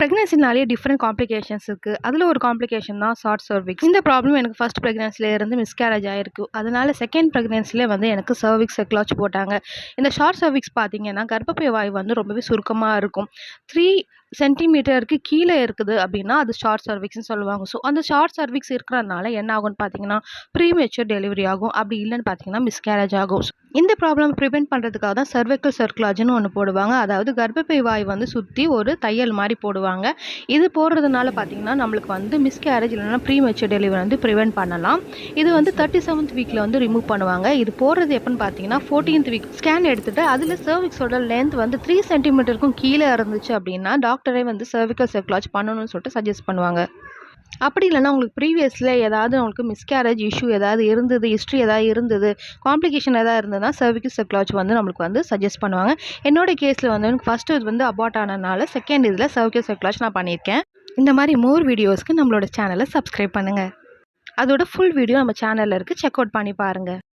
ப்ரெக்னென்சினாலே different complications இருக்குது அதில் ஒரு காம்ப்ளிகேஷன் தான் ஷார்ட் சர்விக்ஸ் இந்த ப்ராப்ளம் எனக்கு ஃபஸ்ட் ப்ரெக்னென்சில இருந்து மிஸ்கேரேஜ் ஆயிருக்கு. அதனால செகண்ட் ப்ரெக்னென்சிலே வந்து எனக்கு சர்விக்ஸ் கிளாச் போட்டாங்க. இந்த ஷார்ட் சர்விக்ஸ் பார்த்தீங்கன்னா கர்ப்பப்பை வாய் வந்து ரொம்பவே சுருக்கமாக இருக்கும். த்ரீ சென்டிமீட்டருக்கு கீழே இருக்குது அப்படின்னா அது ஷார்ட் சர்விக்ஸ்னு சொல்லுவாங்க. ஸோ அந்த ஷார்ட் சர்விக்ஸ் இருக்கிறதுனால என்ன ஆகும்னு பார்த்தீங்கன்னா ப்ரீமெச்சூர் டெலிவரி ஆகும். அப்படி இல்லைன்னு பார்த்தீங்கன்னா மிஸ்கேரேஜ் ஆகும். இந்த ப்ராப்ளம் ப்ரிவெண்ட் பண்ணுறதுக்காக தான் சர்வைக்கல் சர்க்குலாஜ்னு ஒன்று போடுவாங்க. அதாவது கர்ப்பப்பை வாய் வந்து சுற்றி ஒரு தையல் மாதிரி போடுவாங்க. இது போடுறதுனால பார்த்தீங்கன்னா நம்மளுக்கு வந்து மிஸ்கேரேஜ் இல்லைன்னா ப்ரீமெச்சூர் டெலிவரி வந்து ப்ரிவெண்ட் பண்ணலாம். இது வந்து தேர்ட்டி செவன்த் வீக்கில் வந்து ரிமூவ் பண்ணுவாங்க. இது போடுறது எப்போன்னு பார்த்தீங்கன்னா ஃபோர்டீன்த் வீக் ஸ்கேன் எடுத்துகிட்டு அதில் சர்விக்ஸோட லென்த் வந்து த்ரீ சென்டிமீட்டருக்கும் கீழே இருந்துச்சு அப்படின்னா டாக்டரே வந்து சர்விக்கல் சர்க்குலாஜ் பண்ணணும்னு சொல்லிட்டு சஜஸ்ட் பண்ணுவாங்க. அப்படி இல்லைனா உங்களுக்கு ப்ரீவியஸில் ஏதாவது உங்களுக்கு மிஸ்கேரேஜ் இஷ்யூ ஏதாவது இருந்தது ஹிஸ்ட்ரி ஏதாவது இருந்தது காம்ப்ளிகேஷன் ஏதாவது இருந்ததுன்னா சர்விக்கல் சர்க்குலாஜ் வந்து நம்மளுக்கு வந்து சஜஸ்ட் பண்ணுவாங்க. என்னோட கேஸில் வந்து எனக்கு ஃபஸ்ட்டு இது வந்து அபார்ட் ஆனதுனால செகண்ட் இதில் சர்விக்கல் சர்க்குலாஜ் நான் பண்ணியிருக்கேன். இந்த மாதிரி மோர் வீடியோஸ்க்கு நம்மளோட சேனலை சப்ஸ்கிரைப் பண்ணுங்கள் அதோட ஃபுல் வீடியோ நம்ம சேனலில் இருக்குது செக் அவுட் பண்ணி பாருங்கள்